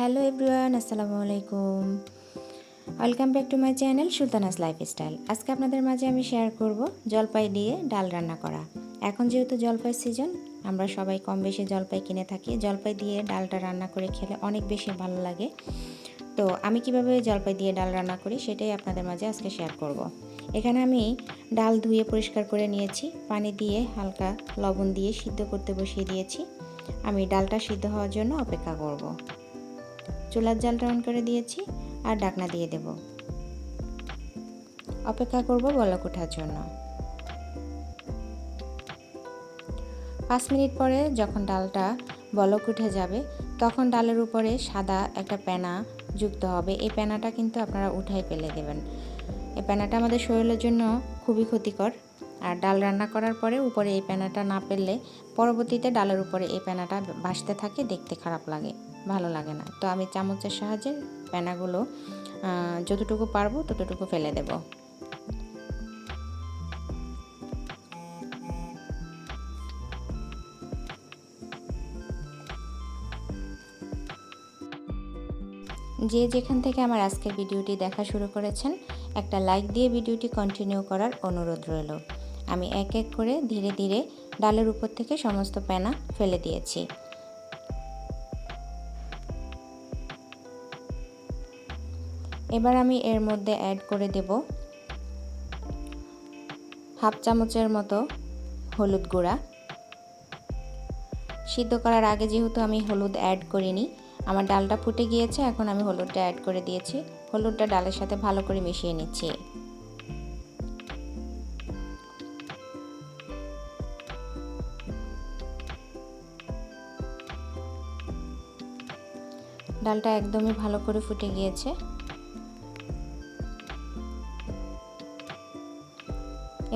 Hello everyone আসসালামু আলাইকুম welcome back to my channel Sultanas lifestyle আজকে আপনাদের মাঝে আমি শেয়ার করব জলপাই দিয়ে ডাল রান্না করা। এখন যেহেতু জলপাই সিজন আমরা সবাই কম বেশি জলপাই কিনে থাকি। জলপাই দিয়ে ডালটা রান্না করে খেলে অনেক বেশি ভালো লাগে। তো আমি কীভাবে জলপাই দিয়ে ডাল রান্না করি সেটাই আপনাদের মাঝে আজকে শেয়ার করব। এখানে আমি ডাল ধুয়ে পরিষ্কার করে নিয়েছি। পানি দিয়ে হালকা লবণ দিয়ে সিদ্ধ করতে বসিয়ে দিয়েছি। আমি ডালটা সিদ্ধ হওয়ার জন্য অপেক্ষা করব। চুলার জালটা অন করে দিয়েছি আর ডাকনা দিয়ে দেব। অপেক্ষা করব বলক ওঠার জন্য। পাঁচ মিনিট পরে যখন ডালটা বলক উঠে যাবে, তখন ডালের উপরে সাদা একটা প্যানা যুক্ত হবে। এই প্যানাটা কিন্তু আপনারা উঠাই ফেলে দেবেন। এই প্যানাটা আমাদের শরীরের জন্য খুবই ক্ষতিকর। আর ডাল রান্না করার পরে উপরে এই প্যানাটা না পেললে পরবর্তীতে ডালের উপরে এই প্যানাটা বাসতে থাকে, দেখতে খারাপ লাগে। ভালো লাগে না। তো আমি চামচের সাহায্যে প্যানাগুলো যতটুকু পারব ততটুকু ফেলে দেব। যে যেখান থেকে আমার আজকের ভিডিওটি দেখা শুরু করেছেন, একটা লাইক দিয়ে ভিডিওটি কন্টিনিউ করার অনুরোধ রইল। আমি এক এক করে ধীরে ধীরে ডালের উপর থেকে সমস্ত প্যানা ফেলে দিয়েছি। এবার আমি এর মধ্যে অ্যাড করে দেব হাফ চামচের মতো হলুদ গুঁড়া। সিদ্ধ করার আগে যেহেতু আমি হলুদ অ্যাড করিনি, আমার ডালটা ফুটে গিয়েছে, এখন আমি হলুদটা অ্যাড করে দিয়েছি। হলুদটা ডালের সাথে ভালো করে মিশিয়ে নিচ্ছি। ডালটা একদমই ভালো করে ফুটে গিয়েছে।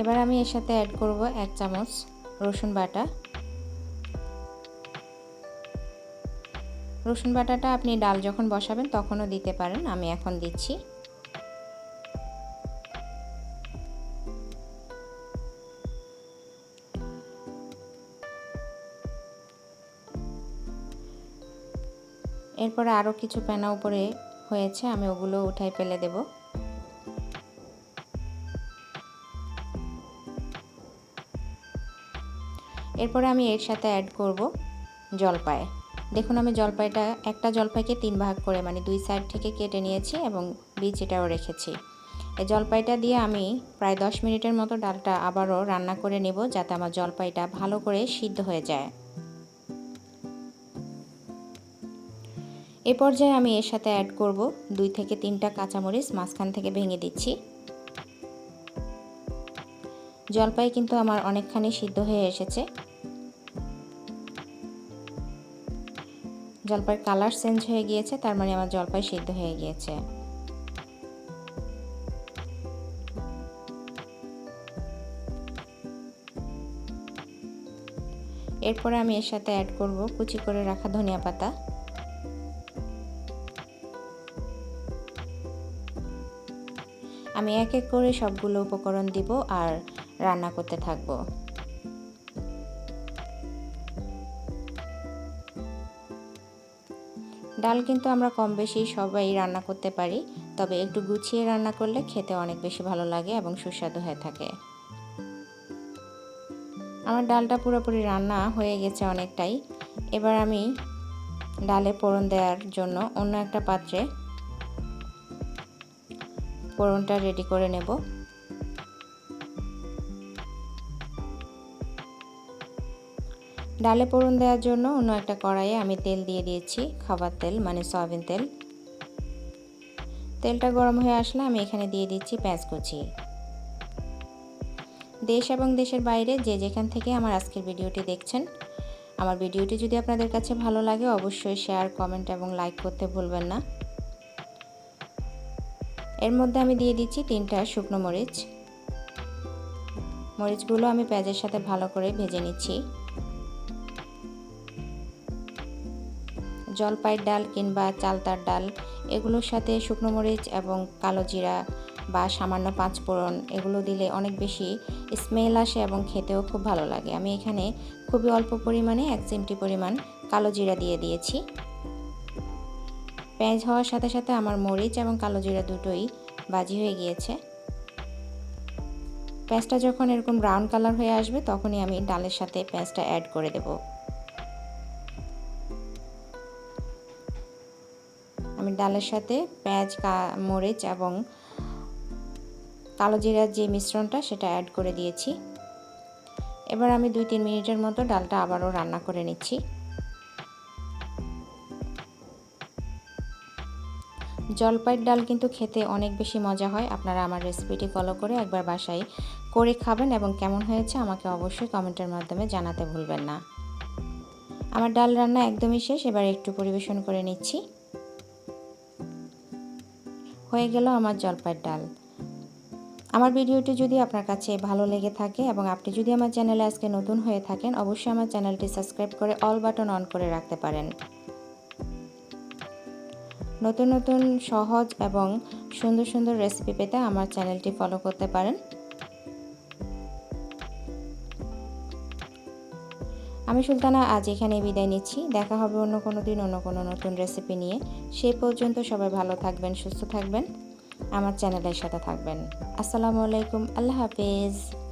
এবার আমি এর সাথে অ্যাড করব এক চামচ রসুন বাটা। রসুন বাটাটা আপনি ডাল যখন বসাবেন তখনও দিতে পারেন, আমি এখন দিচ্ছি। এরপরে আরও কিছু প্যানা উপরে হয়েছে, আমি ওগুলো উঠাই ফেলে দেবো। এরপরে আমি এর সাথে অ্যাড করব জলপাই। দেখুন আমি জলপাইটা, একটা জলপাইকে তিন ভাগ করে মানে দুই সাইড থেকে কেটে নিয়েছি এবং বীজ এটাও রেখেছি। এই জলপাইটা দিয়ে আমি প্রায় দশ মিনিটের মতো ডালটা আবারও রান্না করে নেব যাতে আমার জলপাইটা ভালো করে সিদ্ধ হয়ে যায়। এ পর্যায়ে আমি এর সাথে অ্যাড করব দুই থেকে তিনটা কাঁচামরিচ, মাঝখান থেকে ভেঙে দিচ্ছি। জলপাই কিন্তু আমার অনেকখানি সিদ্ধ হয়ে এসেছে। জলপাইয়ের কালার চেঞ্জ হয়ে গিয়েছে, তার মানে আমার জলপাই সিদ্ধ হয়ে গিয়েছে। এরপরে আমি এর সাথে অ্যাড করব কুচি করে রাখা ধনিয়া পাতা। আমি এক এক করে সবগুলো উপকরণ দিব আর রান্না করতে থাকব। ডাল কিন্তু আমরা কম বেশি সবাই রান্না করতে পারি, তবে একটু গুছিয়ে রান্না করলে খেতে অনেক বেশি ভালো লাগে এবং সুস্বাদু হয়ে থাকে। আমার ডালটা পুরোপুরি রান্না হয়ে গেছে অনেকটাই। এবার আমি ডালে পোড়ন দেওয়ার জন্য অন্য একটা পাত্রে পোড়নটা রেডি করে নেব। ডালে পোড়ন দেওয়ার জন্য অন্য একটা কড়াইয়ে আমি তেল দিয়ে দিয়েছি, খাবার তেল মানে সয়াবিন তেল। তেলটা গরম হয়ে আসলে আমি এখানে দিয়ে দিচ্ছি পেঁয়াজ কুচি। দেশ এবং দেশের বাইরে যে যেখান থেকে আমার আজকের ভিডিওটি দেখছেন, আমার ভিডিওটি যদি আপনাদের কাছে ভালো লাগে অবশ্যই শেয়ার, কমেন্ট এবং লাইক করতে ভুলবেন না। এর মধ্যে আমি দিয়ে দিচ্ছি তিনটা শুকনো মরিচ। মরিচগুলো আমি পেঁয়াজের সাথে ভালো করে ভেজে নিচ্ছি। জলপাইয়ের ডাল কিংবা চালতার ডাল, এগুলোর সাথে শুকনো মরিচ এবং কালো জিরা বা সামান্য পাঁচফোড়ন এগুলো দিলে অনেক বেশি স্মেল আসে এবং খেতেও খুব ভালো লাগে। আমি এখানে খুবই অল্প পরিমাণে এক চিমটি পরিমাণ কালো জিরা দিয়ে দিয়েছি। পেঁয়াজ হওয়ার সাথে সাথে আমার মরিচ এবং কালো জিরা দুটোই বাজি হয়ে গিয়েছে। পেঁয়াজটা যখন এরকম ব্রাউন কালার হয়ে আসবে, তখনই আমি ডালের সাথে পেঁয়াজটা অ্যাড করে দেব। আমি ডালের সাথে পেঁয়াজ মরিচ এবং কালো জিরার যে মিশ্রণটা সেটা অ্যাড করে দিয়েছি। এবার আমি দুই তিন মিনিটের মতো ডালটা আবারও রান্না করে নিচ্ছি। জলপাইয়ের ডাল কিন্তু খেতে অনেক বেশি মজা হয়। আপনারা আমার রেসিপিটি ফলো করে একবার বাসায় করে খাবেন এবং কেমন হয়েছে আমাকে অবশ্যই কমেন্টের মাধ্যমে জানাতে ভুলবেন না। আমার ডাল রান্না একদমই শেষ। এবার একটু পরিবেশন করে নিচ্ছি। হয়ে গেল আমার জলপাইয়ের ডাল। আমার ভিডিওটি যদি আপনার কাছে ভালো লেগে থাকে এবং আপনি যদি আমার চ্যানেলে আজকে নতুন হয়ে থাকেন, অবশ্যই আমার চ্যানেলটি সাবস্ক্রাইব করে অল বাটন অন করে রাখতে পারেন। নতুন নতুন সহজ এবং সুন্দর সুন্দর রেসিপি পেতে আমার চ্যানেলটি ফলো করতে পারেন। আমি সুলতানা, আজ এখানে বিদায় নিচ্ছি। দেখা হবে অন্য কোনো দিন, অন্য কোনো নতুন রেসিপি নিয়ে। সে পর্যন্ত সবাই ভালো থাকবেন, সুস্থ থাকবেন। আমার চ্যানেলের সাথে থাকবেন। আসসালামু আলাইকুম, আল্লাহ হাফিজ।